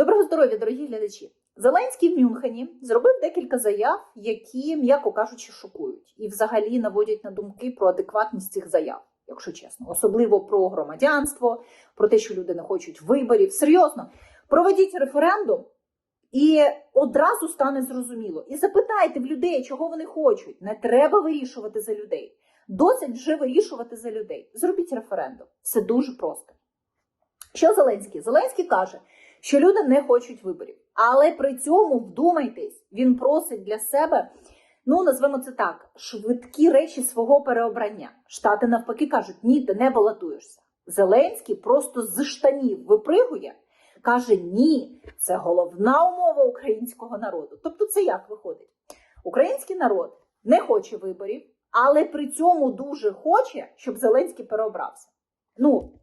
Доброго здоров'я, дорогі глядачі! Зеленський в Мюнхені зробив декілька заяв, які, м'яко кажучи, шокують і взагалі наводять на думки про адекватність цих заяв, якщо чесно, особливо про громадянство, про те, що люди не хочуть виборів. Серйозно, проведіть референдум, і одразу стане зрозуміло. І запитайте в людей, чого вони хочуть. Не треба вирішувати за людей. Досить вже вирішувати за людей. Зробіть референдум. Це дуже просто. Що Зеленський? Зеленський каже, що люди не хочуть виборів. Але при цьому вдумайтесь, він просить для себе, ну назвемо це так, швидкі речі свого переобрання. Штати навпаки кажуть, ні, ти не балотуєшся. Зеленський просто з штанів випригує, каже: ні, це головна умова українського народу. Тобто, це як виходить? Український народ не хоче виборів, але при цьому дуже хоче, щоб Зеленський переобрався. Ну,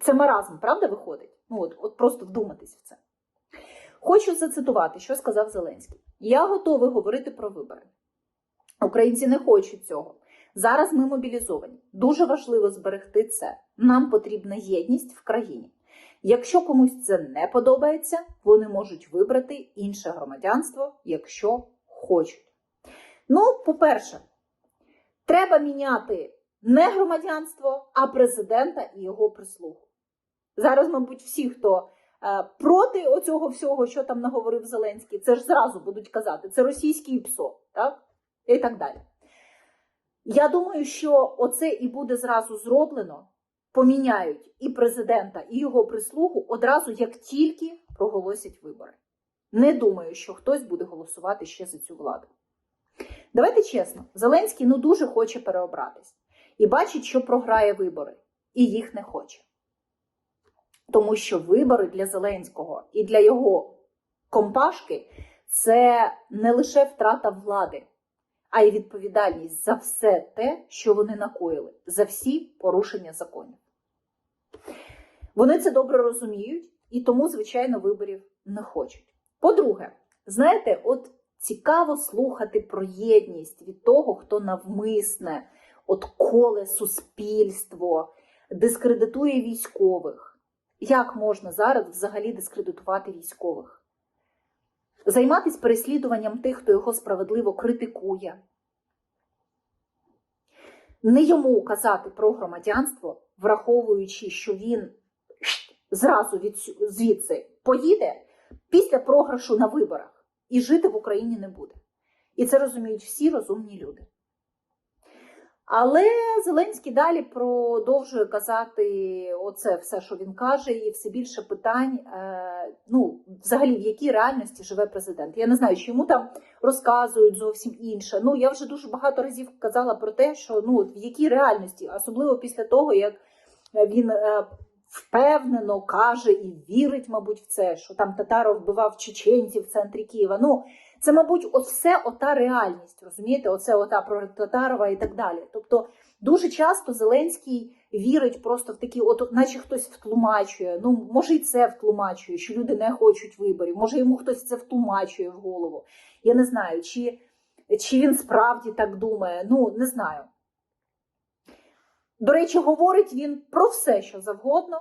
це маразм, правда, виходить? Ну, от, от просто вдуматись в це. Хочу зацитувати, що сказав Зеленський. Я готовий говорити про вибори. Українці не хочуть цього. Зараз ми мобілізовані. Дуже важливо зберегти це. Нам потрібна єдність в країні. Якщо комусь це не подобається, вони можуть вибрати інше громадянство, якщо хочуть. Ну, по-перше, треба міняти не громадянство, а президента і його прислугу. Зараз, мабуть, всі, хто е, проти оцього всього, що там наговорив Зеленський, це ж зразу будуть казати, це російський ПСО, так? І так далі. Я думаю, що оце і буде зразу зроблено, поміняють і президента, і його прислугу одразу, як тільки проголосять вибори. Не думаю, що хтось буде голосувати ще за цю владу. Давайте чесно, Зеленський ну дуже хоче переобратись і бачить, що програє вибори, і їх не хоче. Тому що вибори для Зеленського і для його компашки це не лише втрата влади, а й відповідальність за все те, що вони накоїли, за всі порушення законів. Вони це добре розуміють і тому, звичайно, виборів не хочуть. По-друге, знаєте, от цікаво слухати про єдність від того, хто навмисне, от коле суспільство, дискредитує військових. Як можна зараз взагалі дискредитувати військових? Займатися переслідуванням тих, хто його справедливо критикує. Не йому казати про громадянство, враховуючи, що він зразу від, звідси поїде після програшу на виборах і жити в Україні не буде. І це розуміють всі розумні люди. Але Зеленський далі продовжує казати оце все, що він каже, і все більше питань. Е, ну, взагалі, в якій реальності живе президент. Я не знаю, чи йому там розказують зовсім інше. Ну, я вже дуже багато разів казала про те, що ну, в якій реальності, особливо після того, як він е, впевнено каже і вірить, мабуть, в це, що там Татаров вбивав чеченців в центрі Києва. Ну, це, мабуть, от все ота реальність, розумієте, оце ота про Татарова і так далі. Тобто дуже часто Зеленський вірить просто в такі, от, наче хтось втлумачує. Ну, може, і це втлумачує, що люди не хочуть виборів, може йому хтось це втлумачує в голову. Я не знаю, чи, чи він справді так думає, ну не знаю. До речі, говорить він про все, що завгодно,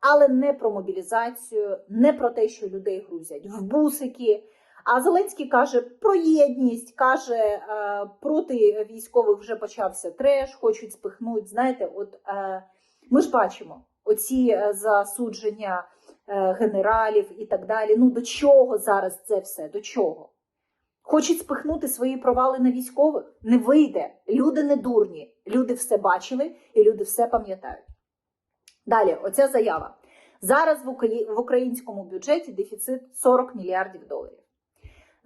але не про мобілізацію, не про те, що людей грузять в бусики. А Зеленський каже про єдність, каже, е, проти військових вже почався треш, хочуть спихнути. Знаєте, от е, ми ж бачимо оці е, засудження генералів і так далі. Ну до чого зараз це все? До чого? Хочуть спихнути свої провали на військових? Не вийде. Люди не дурні. Люди все бачили і люди все пам'ятають. Далі, оця заява. Зараз в українському бюджеті дефіцит 40 мільярдів доларів.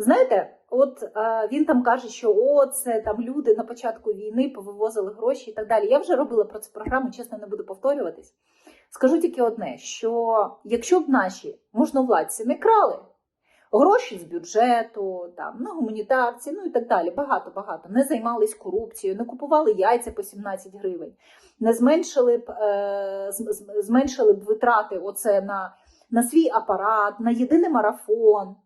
Знаєте, от е, він там каже, що о, це там люди на початку війни повивозили гроші і так далі. Я вже робила про цю програму, чесно, не буду повторюватись. Скажу тільки одне: що якщо б наші можновладці не крали гроші з бюджету, там на гуманітарці, ну і так далі, багато-багато, не займались корупцією, не купували яйця по 17 гривень, не зменшили б е, зменшили б витрати оце на, на свій апарат, на єдиний марафон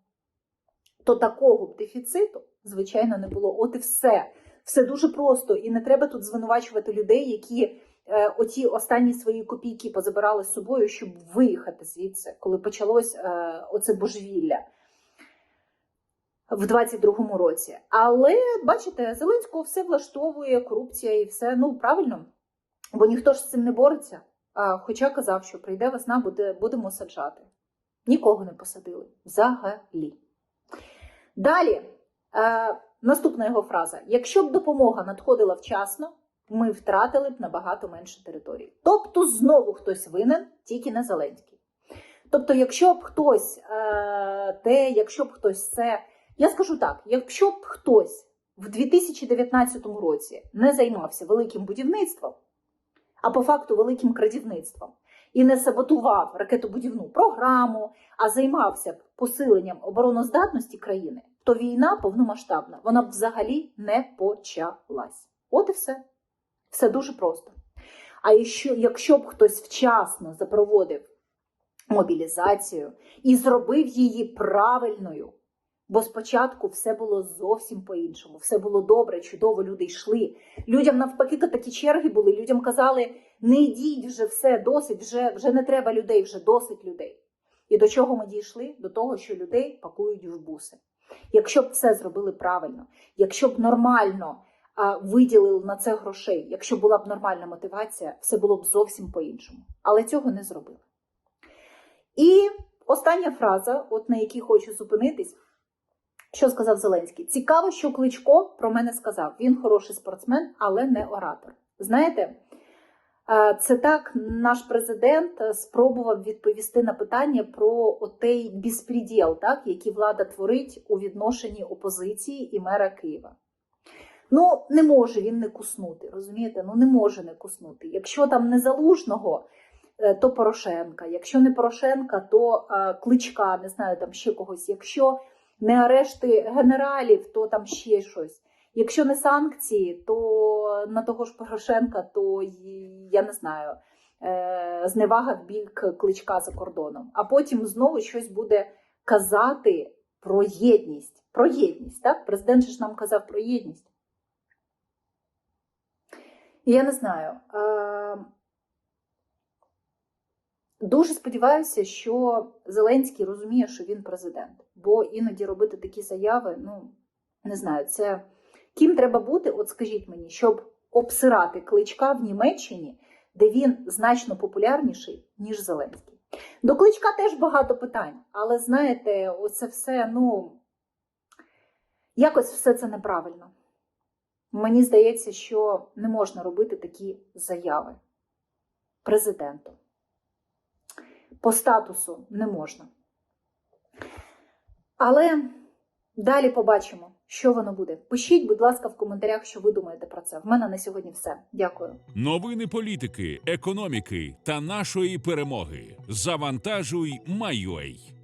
то такого б дефіциту, звичайно, не було. От і все. Все дуже просто. І не треба тут звинувачувати людей, які е, оті останні свої копійки позабирали з собою, щоб виїхати звідси, коли почалось е, оце божевілля в 22-му році. Але бачите, Зеленського все влаштовує, корупція і все. Ну правильно, бо ніхто ж з цим не бореться. А, хоча казав, що прийде весна, буде, будемо саджати. Нікого не посадили взагалі. Далі, е, наступна його фраза: якщо б допомога надходила вчасно, ми втратили б набагато менше територій. Тобто, знову хтось винен, тільки не Зеленський. Тобто, якщо б хтось е, те, якщо б хтось це. Я скажу так: якщо б хтось в 2019 році не займався великим будівництвом, а по факту великим крадівництвом, і не саботував ракетобудівну програму, а займався б посиленням обороноздатності країни, то війна повномасштабна, вона б взагалі не почалась. От і все. Все дуже просто. А якщо, якщо б хтось вчасно запроводив мобілізацію і зробив її правильною, бо спочатку все було зовсім по-іншому, все було добре, чудово, люди йшли. Людям навпаки такі черги були. Людям казали: не йдіть вже все, досить, вже, вже не треба людей, вже досить людей. І до чого ми дійшли? До того, що людей пакують в буси. Якщо б все зробили правильно, якщо б нормально а, виділили на це грошей, якщо була б нормальна мотивація, все було б зовсім по-іншому. Але цього не зробили. І остання фраза, от на якій хочу зупинитись, що сказав Зеленський. Цікаво, що Кличко про мене сказав. Він хороший спортсмен, але не оратор. Знаєте, це так наш президент е, спробував відповісти на питання про отей безпреділ, так, який влада творить у відношенні опозиції і мера Києва. Ну, не може він не куснути, розумієте? Ну не може не куснути. Якщо там не залужного, е, то Порошенка. Якщо не Порошенка, то е, кличка, не знаю, там ще когось. Якщо не арешти генералів, то там ще щось. Якщо не санкції, то на того ж Порошенка, то я не знаю, е, зневага бік кличка за кордоном. А потім знову щось буде казати про єдність. Про єдність, так? Президент же ж нам казав про єдність. Я не знаю. Е, Дуже сподіваюся, що Зеленський розуміє, що він президент. Бо іноді робити такі заяви, ну не знаю, це ким треба бути, от скажіть мені, щоб обсирати кличка в Німеччині, де він значно популярніший, ніж Зеленський. До кличка теж багато питань, але знаєте, оце все, ну якось все це неправильно. Мені здається, що не можна робити такі заяви президенту. По статусу не можна. Але далі побачимо, що воно буде. Пишіть, будь ласка, в коментарях, що ви думаєте про це. В мене на сьогодні все. Дякую. Новини політики, економіки та нашої перемоги. Завантажуй, майой.